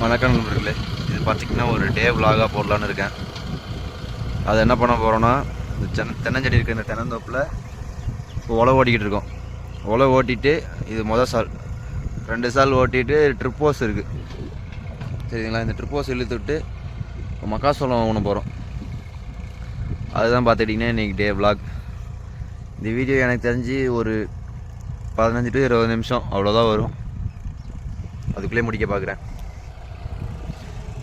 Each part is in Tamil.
வணக்கம் நண்பர்களே. இது பார்த்திங்கன்னா ஒரு டே vlog-ஆ போடலான்னு இருக்கேன். அது என்ன பண்ண போகிறோன்னா இந்த தென்ன தென்னஞ்செடி இருக்க இந்த தென்னந்தோப்பில் இப்போ உழவு ஓட்டிக்கிட்டு இருக்கோம். உழவு ஓட்டிட்டு இது மொதல் சால் ரெண்டு சால் ஓட்டிட்டு ட்ரிப்போஸ் இருக்குது சரிங்களா? இந்த ட்ரிப்போஸ் இழுத்து விட்டு இப்போ மக்காசோளம் ஊன போகிறோம் அதுதான் பார்த்துட்டிங்கன்னா இன்றைக்கி டே விலாக் இந்த வீடியோ எனக்கு தெரிஞ்சு ஒரு பதினஞ்சு டு இருபது நிமிஷம் அவ்வளோதான் வரும். அதுக்குள்ளே முடிக்க பார்க்குறேன்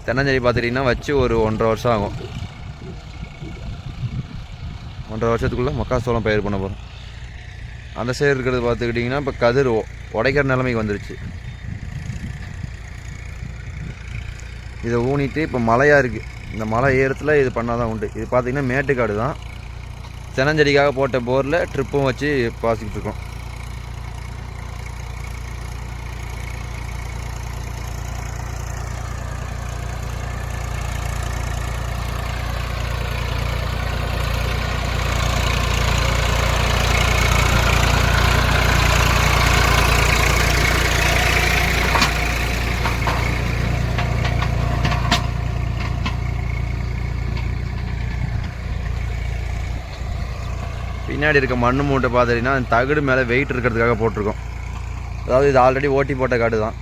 தென்னஞ்செடி பார்த்துட்டிங்கன்னா வச்சு ஒரு ஒன்றரை வருஷம் ஆகும். ஒன்றரை வருஷத்துக்குள்ளே மக்காசோளம் பயிர் பண்ண போகிறோம் அந்த சைடு இருக்கிறது பார்த்துக்கிட்டிங்கன்னா இப்போ கதிர் உடைக்கிற நிலைமைக்கு வந்துருச்சு. இதை ஊனிட்டு இப்போ மழையாக இருக்குது இந்த மலை ஏறத்தில் இது பண்ணால் தான் உண்டு. இது பார்த்திங்கன்னா மேட்டுக்காடு தான் தென்னஞ்செடிக்காக போட்ட போரில் ட்ரிப்பும் வச்சு பாசிக்கிட்டு இருக்கோம். பின்னாடி இருக்க மண் மூட்டை பார்த்துட்டிங்கன்னா அந்த தகடு மேலே வெயிட் இருக்கிறதுக்காக போட்டிருக்கோம். அதாவது இது ஆல்ரெடி ஓட்டி போட்ட காடு தான்.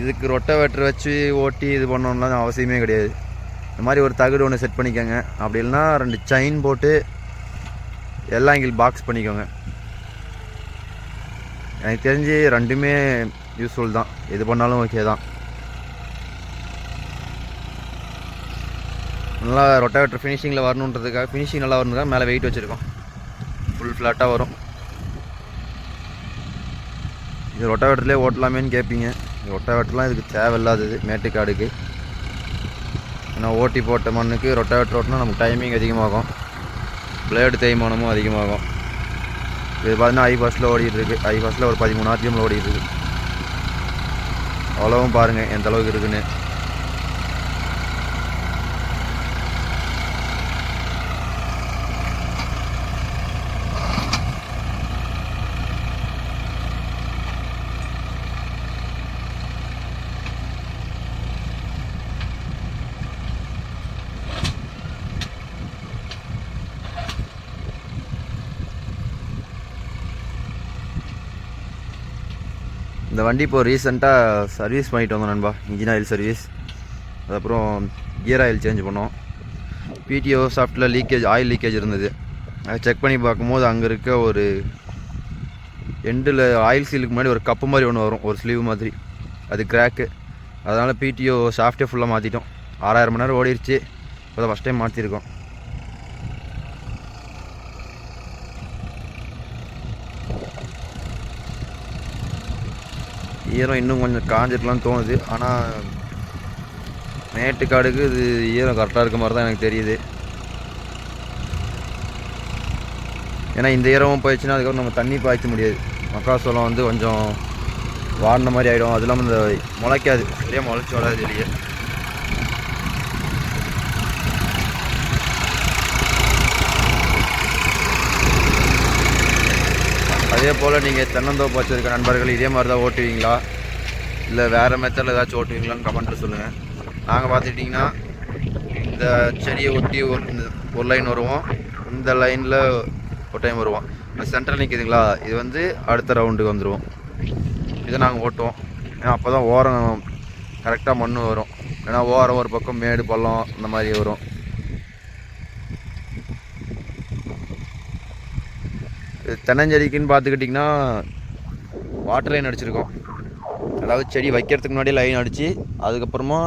இதுக்கு ரொட்டை வெட்டர் வச்சு ஓட்டி இது பண்ணணும்லாம் அவசியமே கிடையாது. இந்த மாதிரி ஒரு தகடு ஒன்று செட் பண்ணிக்கோங்க. அப்படி இல்லைன்னா ரெண்டு செயின் போட்டு எல்லா ஆங்கிள் பாக்ஸ் பண்ணிக்கோங்க. எனக்கு தெரிஞ்சு ரெண்டுமே யூஸ்ஃபுல் தான். எது பண்ணாலும் ஓகே தான். நல்லா ரொட்டாவேட்டர் ஃபினிஷிங்கில் வரணுன்றதுக்காக ஃபினிஷிங் நல்லா வரணுக்காக மேலே வெயிட் வச்சுருக்கோம். ஃபுல் ஃப்ளாட்டாக வரும். இது ரொட்டாவேட்டர்லேயே ஓட்டலாமேன்னு கேட்பீங்க இது ரொட்டாவேட்டர்லாம் இதுக்கு தேவையில்லாதது மேட்டுக்காடுக்கு. ஏன்னா ஓட்டி போட்ட மண்ணுக்கு ரொட்டாவேட்டர் ஓட்டினா நமக்கு டைமிங் அதிகமாகும். பிளேடு தேய்மானமும் அதிகமாகும். இது பார்த்தீங்கன்னா ஐ பஸ்ஸில் ஓடிட்டு இருக்கு. ஐ பஸ்ஸில் ஒரு பதிமூணு ஆர்டிஎம்ல ஓடிட்டு இருக்கு. அவ்வளவும் பாருங்கள் எந்த அளவுக்கு இருக்குன்னு. இந்த வண்டி இப்போ ரீசெண்டாக சர்வீஸ் பண்ணிட்டு வந்தோம் நண்பா இன்ஜின் ஆயில் சர்வீஸ் அதுக்கப்புறம் கியர் ஆயில் சேஞ்ச் பண்ணோம். பிடிஓ சாஃப்ட்டில் லீக்கேஜ் ஆயில் லீக்கேஜ் இருந்தது. அதை செக் பண்ணி பார்க்கும்போது அங்கே இருக்க ஒரு எண்டில் ஆயில் சீலுக்கு முன்னாடி ஒரு கப்பு மாதிரி ஒன்று வரும் ஒரு ஸ்லீவ் மாதிரி. அது கிராக்கு அதனால் பிடிஓ சாஃப்ட்டே ஃபுல்லாக மாற்றிட்டோம் ஆறாயிரம் மணி நேரம் ஓடிடுச்சு இப்போ தான் ஃபஸ்ட் டைம் மாற்றிருக்கோம் ஈரம் இன்னும் கொஞ்சம் காஞ்சிருக்கலாம்னு தோணுது. ஆனால் மேட்டுக்காடுக்கு இது ஈரம் கரெக்டாக இருக்க மாதிரி தான் எனக்கு தெரியுது. ஏன்னா இந்த ஈரமும் போயிடுச்சுன்னா அதுக்கப்புறம் நம்ம தண்ணி பாய்ச்ச முடியாது. மக்காசோளம் வந்து கொஞ்சம் வாடின மாதிரி ஆகிடும் அது இல்லாமல் இந்த முளைக்காது. அப்படியே முளைச்சி வராது வெளியே. அதே போல் நீங்கள் தென்னந்தோப்பு வச்சுருக்க நண்பர்கள் இதே மாதிரி தான் ஓட்டுவீங்களா? இல்லை வேறு மெத்தடில் ஏதாச்சும் ஓட்டுவீங்களான்னு கமெண்ட்டில் சொல்லுங்கள் நாங்கள் பார்த்துக்கிட்டிங்கன்னா இந்த செடியை ஒட்டி ஒரு இந்த- ஒரு லைன் வருவோம். இந்த லைனில் ஒரு டைம் வருவோம். இந்த நிற்கிதுங்களா இது வந்து அடுத்த ரவுண்டுக்கு வந்துடுவோம் இதை நாங்கள் ஓட்டுவோம். ஏன்னா அப்போ தான் ஓரம் கரெக்டாக மண் வரும். ஏன்னா ஓரம் ஒரு பக்கம் மேடு பள்ளம் அந்த மாதிரி வரும் இது தென்னஞ்செடிக்குன்னு பார்த்துக்கிட்டிங்கன்னா வாட்டர் லைன் அடிச்சிருக்கோம். அதாவது செடி வைக்கிறதுக்கு முன்னாடி லைன் அடித்து அதுக்கப்புறமா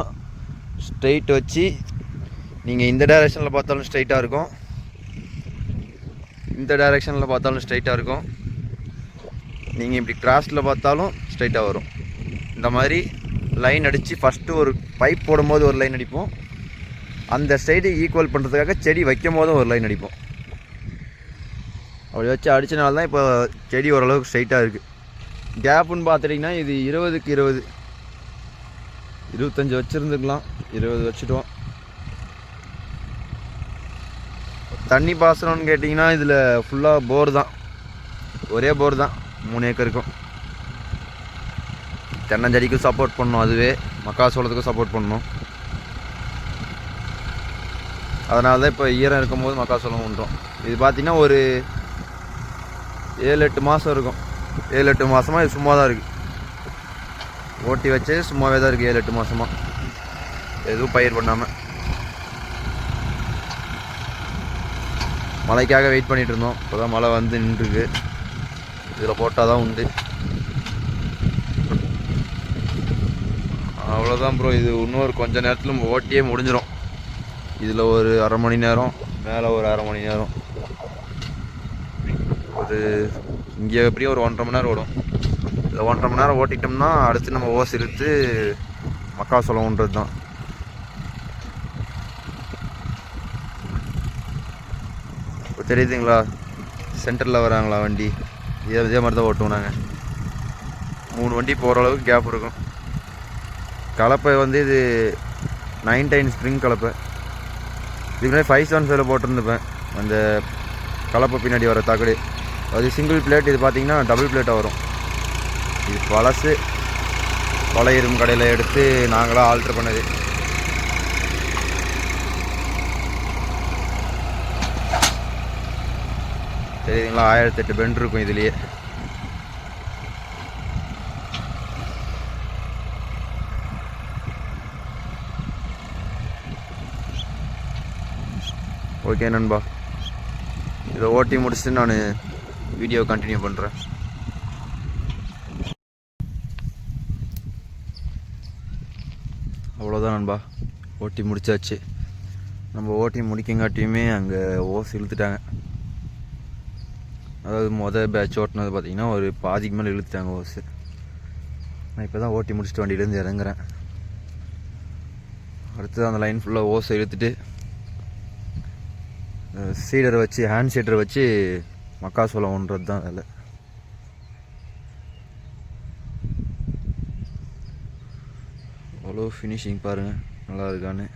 ஸ்ட்ரைட் வச்சு நீங்கள் இந்த டைரெக்ஷனில் பார்த்தாலும் ஸ்ட்ரைட்டாக இருக்கும். இந்த டைரெக்ஷனில் பார்த்தாலும் ஸ்ட்ரைட்டாக இருக்கும். நீங்கள் இப்படி கிராஸில் பார்த்தாலும் ஸ்ட்ரைட்டாக வரும். இந்த மாதிரி லைன் அடித்து ஃபஸ்ட்டு ஒரு பைப் போடும்போது ஒரு லைன் அடிப்போம். அந்த சைடு ஈக்குவல் பண்ணுறதுக்காக செடி வைக்கும் போதும் ஒரு லைன் அடிப்போம். அப்படி வச்சு அடித்தனால தான் இப்போ செடி ஓரளவுக்கு ஸ்ட்ரைட்டாக இருக்குது கேப்புன்னு பார்த்துட்டிங்கன்னா இது இருபதுக்கு இருபது. இருபத்தஞ்சி வச்சுருந்துக்கலாம். இருபது வச்சுட்டோம். தண்ணி பாசனம்னு கேட்டிங்கன்னா இதில் ஃபுல்லாக போர் தான். ஒரே போர் தான். மூணு ஏக்கருக்கும் தென்னஞ்செடிக்கும் சப்போர்ட் பண்ணணும் அதுவே. மக்காசோளத்துக்கும் சப்போர்ட் பண்ணணும் அதனால தான் இப்போ ஈரம் இருக்கும்போது மக்காசோளம் பண்ணுறோம் இது பார்த்திங்கன்னா ஒரு ஏழு எட்டு மாதம் இருக்கும். ஏழு எட்டு மாதமாக இது சும்மா தான் இருக்குது ஓட்டி வச்சு சும்மாவே தான் இருக்குது ஏழு எட்டு மாதமாக எதுவும் பயிர் பண்ணாமல் மழைக்காக வெயிட் பண்ணிகிட்டு இருந்தோம். இப்போ தான் மழை வந்து நின்றுருக்கு. இதில் போட்டால் தான் உண்டு. அவ்வளோதான் ப்ரோ இது இன்னொரு கொஞ்ச நேரத்தில் ஓட்டியே முடிஞ்சிடும் இதில் ஒரு அரை மணி நேரம் மேலே ஒரு அரை மணி நேரம். ஒரு இங்கே எப்படியும் ஒரு ஒன்றரை மணி நேரம் ஓடும். இல்லை ஒன்றரை மணி நேரம் ஓட்டிட்டோம்னா அடுத்து நம்ம ஓஸ் இழுத்து மக்காசோளம்ன்றது தான். இப்போ தெரியுதுங்களா? சென்டரில் வராங்களா வண்டி? இதே இதே மாதிரி தான் ஓட்டுவோம் நாங்கள் மூணு வண்டி போகிற அளவுக்கு கேப் இருக்கும். கலப்பை வந்து இது நைன் டைன் ஸ்ப்ரிங் கலப்பை. இதுக்கு முன்னாடி ஃபைவ் செவன் ஃபைவ்ல போட்டிருந்துப்பேன். அந்த கலப்பை பின்னாடி வர தகடு அது சிங்கிள் பிளேட் இது பார்த்தீங்கன்னா டபுள் பிளேட்டாக வரும். இது பழசு. பழையிரும் கடையில் எடுத்து நாங்களாக ஆல்ட்ரு பண்ணது. தெரியுதுங்களா ஆயிரத்தி எட்டு பெண்ட் இருக்கும் இதுலேயே. ஓகே நண்பா. இதை ஓட்டி முடிச்சுட்டு நான் வீடியோ கண்டினியூ பண்ணுறேன் அவ்வளோதான் நண்பா. ஓட்டி முடிச்சாச்சு. நம்ம ஓட்டி முடிக்கங்காட்டியுமே அங்கே ஓஸ் இழுத்துட்டாங்க. அதாவது மொதல் பேட்ச் ஓட்டினது பார்த்திங்கன்னா ஒரு பாதிக்கு மேலே இழுத்துட்டாங்க ஓஸு. நான் இப்போ தான் ஓட்டி முடிச்சுட்டு வண்டியிலேருந்து இறங்குறேன். அடுத்து அந்த லைன் ஃபுல்லாக ஓஸை இழுத்துட்டு சீடரை வச்சு ஹேண்ட் சீடரை வச்சு மக்காசோளம் ஒன்றது தான் வேலை அவ்வளோ ஃபினிஷிங் பாருங்கள் நல்லா இருக்கான்னு.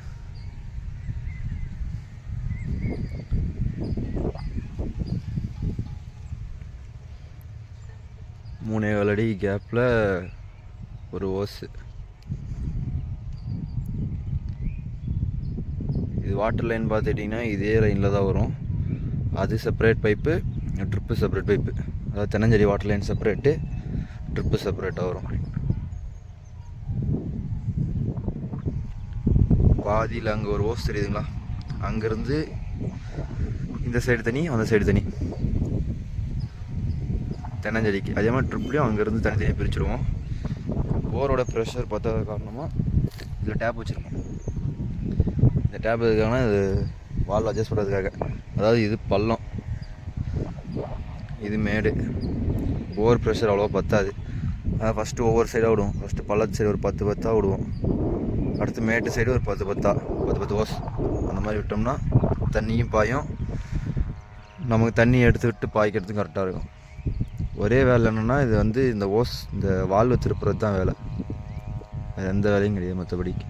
மூணே அடி கேப்பில் ஒரு ஓஸு இது வாட்டர் லைன் பார்த்துட்டிங்கன்னா இதே லைனில் தான் வரும். அது separate pipe drip separate pipe அதாவது தென்னஞ்சேரி வாட்டர் லைன் செப்பரேட்டு ட்ரிப்பு செப்பரேட்டாக வரும். பாதியில் அங்கே ஒரு ஓஸ் தெரியுதுங்களா? அங்கேருந்து இந்த சைடு தனி அந்த சைடு தனி தென்னஞ்செடிக்கு அதே மாதிரி ட்ரிப்லேயும் அங்கேருந்து தனித்தனியாக பிரிச்சுருவோம். போரோட ப்ரெஷர் பார்த்தது காரணமாக இதில் டேப் வச்சுருக்கோம். இந்த டேப் எதுக்கான இது வால் அட்ஜஸ்ட் பண்ணுறதுக்காக அதாவது இது பள்ளம். இது மேடு. போர் ப்ரெஷர் அவ்வளோவா பத்தாது. அதாவது ஃபஸ்ட்டு ஒவ்வொரு சைடாக விடுவோம். ஃபஸ்ட்டு பள்ளத்து சைடு ஒரு பத்து பத்தாக விடுவோம். அடுத்து மேட்டு சைடு ஒரு பத்து பத்தா பத்து பத்து ஓஸ். அந்த மாதிரி விட்டோம்னா தண்ணியும் பாயும். நமக்கு தண்ணி எடுத்து விட்டு கரெக்டாக இருக்கும். ஒரே வேலை என்னென்னா இது வந்து இந்த ஓஸ் இந்த வால்வு திருப்புறது தான் வேலை. வேறு எந்த வேலையும் கிடையாது மற்றபடிக்கு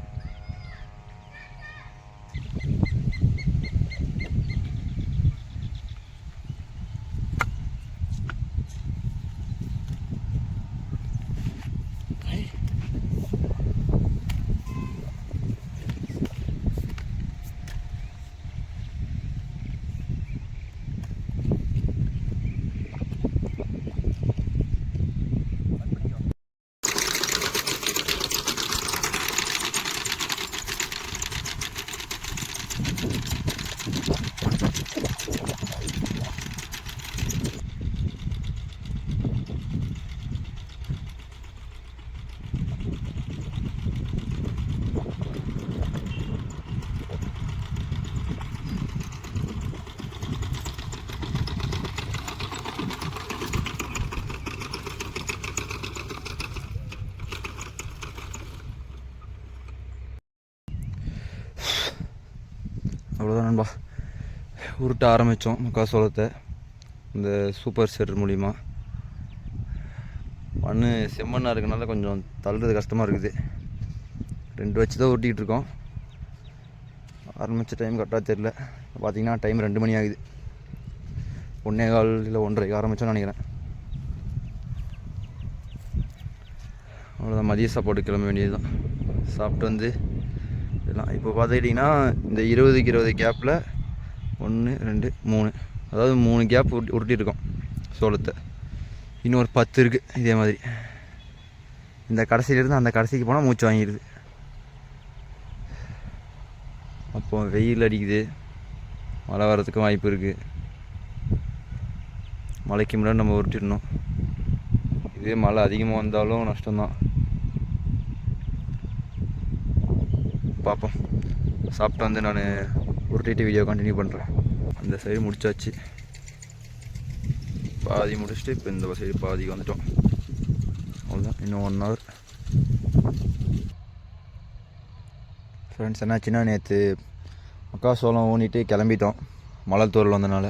அவ்வளோதான் நண்பா. உருட்ட ஆரம்பித்தோம் மக்காசோளத்தை. இந்த சூப்பர் செட் மூலிமா மண் செம்மண்ணாக இருக்கனால கொஞ்சம் தள்ளுறது கஷ்டமாக இருக்குது. ரெண்டு வச்சு தான் உருட்டிக்கிட்டு இருக்கோம். ஆரம்பித்த டைம் கரெக்டாக தெரில பார்த்தீங்கன்னா டைம் ரெண்டு மணி ஆகுது. ஒன்றே கால் இல்லை ஒன்றரைக்கு ஆரம்பித்தோன்னு நினைக்கிறேன். அவ்வளோதான் மதிய சாப்பாடு கிளம்ப வேண்டியது தான் சாப்பிட்டு வந்து இதெல்லாம். இப்போ பார்த்துக்கிட்டிங்கன்னா இந்த இருபதுக்கு இருபது கேப்பில் ஒன்று ரெண்டு மூணு. அதாவது மூணு கேப் உருட்டி உருட்டியிருக்கோம் சோளத்தை. இன்னும் ஒரு பத்து இருக்குது இதே மாதிரி. இந்த கடைசியிலேருந்து அந்த கடைசிக்கு போனால் மூச்சு வாங்கிடுது. அப்போ வெயில் அடிக்குது. மழை வர்றதுக்கும் வாய்ப்பு இருக்குது மழைக்கு முன்னாடி நம்ம உருட்டிடணும். இதே மழை அதிகமாக வந்தாலும் நஷ்டம்தான். பார்ப்போம். சாப்பிட்டு வந்து நான் உருட்டிட்டு வீடியோ கண்டினியூ பண்ணுறேன் அந்த சைடு முடிச்சாச்சு. பாதி முடிச்சுட்டு இப்போ இந்த சைடு பாதிக்கு வந்துட்டோம். அவ்வளோதான் இன்னும் ஒன் ஹவர் ஃப்ரெண்ட்ஸ் என்னாச்சுன்னா நேற்று மக்காசோளம் ஊனிட்டு கிளம்பிட்டோம். மழை வந்தனால.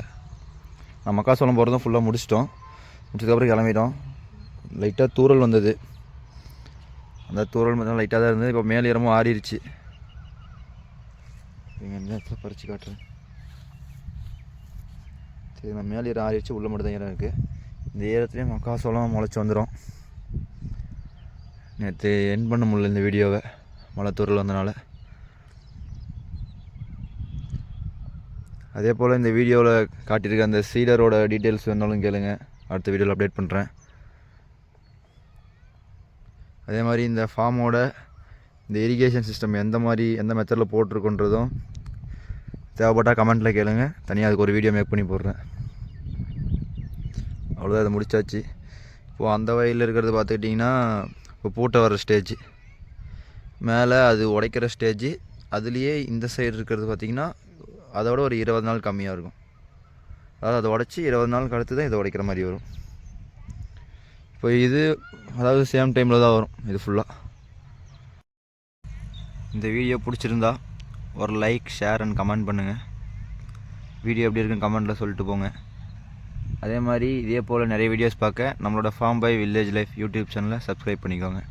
நான் மக்காசோளம் போகிறதும் ஃபுல்லாக முடிச்சிட்டோம். முடிச்சதுக்கப்புறம் கிளம்பிட்டோம். லைட்டாக தூரல் வந்தது. அந்த தூரல் மட்டும் லைட்டாக தான் இருந்தது. இப்போ மேலே மேலேறமும் ஆறிடுச்சு இங்கே இந்த இடத்துல பறித்து காட்டுறேன் சரி நான் மேலே ஏற ஆறிடுச்சு உள்ள மட்டும் தான் ஈரம் இருக்குது இந்த ஈரத்துலேயும் மக்காசோளம் முளைச்சி வந்துடும் நேற்று என் பண்ண முடியல இந்த வீடியோவை மழை வந்தனால. அதே போல் இந்த வீடியோவில் காட்டியிருக்க அந்த சீடரோட டீட்டெயில்ஸ் வேணாலும் கேளுங்க. அடுத்த வீடியோவில் அப்டேட் பண்ணுறேன் அதே மாதிரி இந்த ஃபார்மோட இந்த இரிகேஷன் சிஸ்டம் எந்த மாதிரி எந்த மெத்தடில் போட்டிருக்குன்றதும் தேவைப்பட்டால் கமெண்ட்டில் கேளுங்க. தனியாக அதுக்கு ஒரு வீடியோ மேக் பண்ணி போடுறேன். அவ்வளோதான் அதை முடிச்சாச்சு. இப்போது அந்த வயலில் இருக்கிறது பார்த்துக்கிட்டிங்கன்னா இப்போ பூட்டை வர ஸ்டேஜ் மேலே அது உடைக்கிற ஸ்டேஜ் அதுலேயே இந்த சைடு இருக்கிறது பார்த்திங்கன்னா அதோட ஒரு இருபது நாள் கம்மியாக இருக்கும். அதாவது அதை உடச்சி இருபது நாளுக்கு அடுத்து தான் இதை உடைக்கிற மாதிரி வரும். இப்போ இது அதாவது சேம் டைமில் தான் வரும் இது ஃபுல்லாக இந்த வீடியோ பிடிச்சிருந்தா ஒரு லைக் ஷேர் அண்ட் கமெண்ட் பண்ணுங்கள் வீடியோ எப்படி இருக்குன்னு கமெண்ட்டில் சொல்லிட்டு போங்க. அதே மாதிரி இதே போல் நிறைய வீடியோஸ் பார்க்க நம்மளோட farm by village life YouTube சேனலை சப்ஸ்கிரைப் பண்ணிக்கோங்க.